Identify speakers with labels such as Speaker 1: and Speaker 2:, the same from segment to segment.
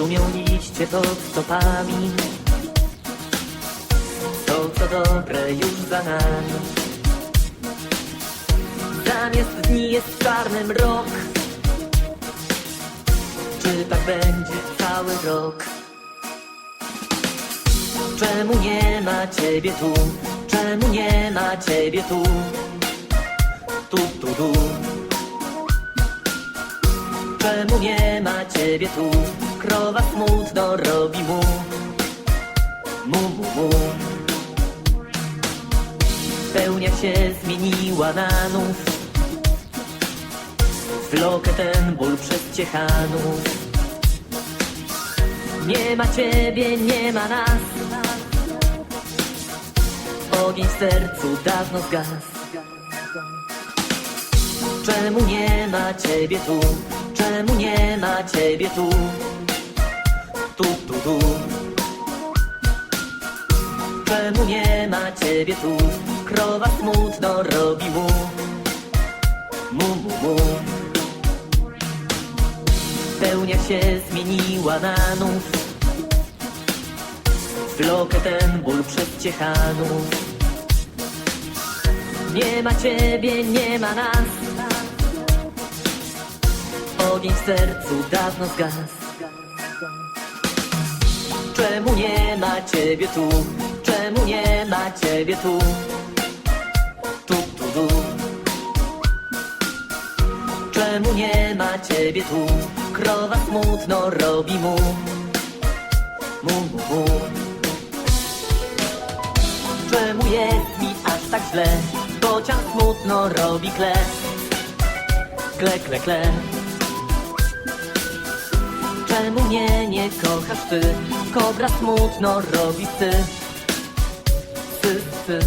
Speaker 1: Szumią liście pod stopami To co dobre już za nami Zamiast dni jest czarny mrok Czy tak będzie cały rok? Czemu nie ma ciebie tu? Czemu nie ma ciebie tu? Tu, tu, tu Czemu nie ma ciebie tu? Krowa smutno robi mu. Mu, mu, mu. Pełnia się zmieniła na nów. Wlokę ten ból przez ciechanów Nie ma ciebie, nie ma nas. Ogień w sercu dawno zgasł. Czemu nie ma ciebie tu? Czemu nie ma ciebie tu? Tu, tu, tu. Czemu nie ma ciebie tu? Krowa smutno robi mu. Mu, mu, mu. Pełnia się zmieniła na nów. Wlokę ten ból przez ciechanów. Nie ma ciebie, nie ma nas. Ogień w sercu dawno zgasł Czemu nie ma ciebie tu? Czemu nie ma ciebie tu? Tu, tu, tu Czemu nie ma ciebie tu? Krowa smutno robi mu Mu, mu, mu Czemu jest mi aż tak źle? Bocian smutno robi kle Kle, kle, kle Czemu mnie nie kochasz ty? Kobra smutno robi ty Ty, ty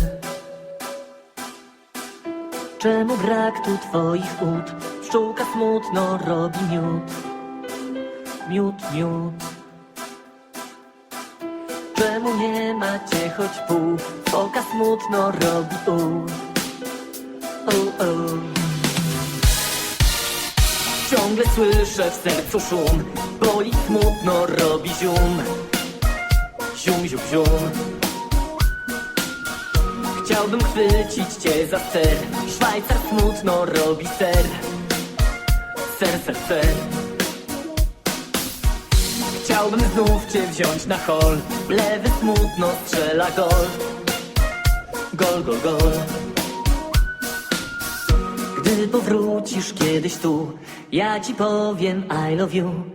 Speaker 1: Czemu brak tu twoich ud? Pszczółka smutno robi miód Miód, miód Czemu nie macie choć pół? Foka smutno robi u Ciągle słyszę w sercu szum Boli smutno robi zium. Zium, zium, zium. Chciałbym chwycić cię za ster Szwajcar smutno robi ser. Ser, ser, ser. Chciałbym znów cię wziąć na hol. Lewy smutno strzela gol. Gol, gol, gol Gdy powrócisz kiedyś tu. Ja ci powiem I love you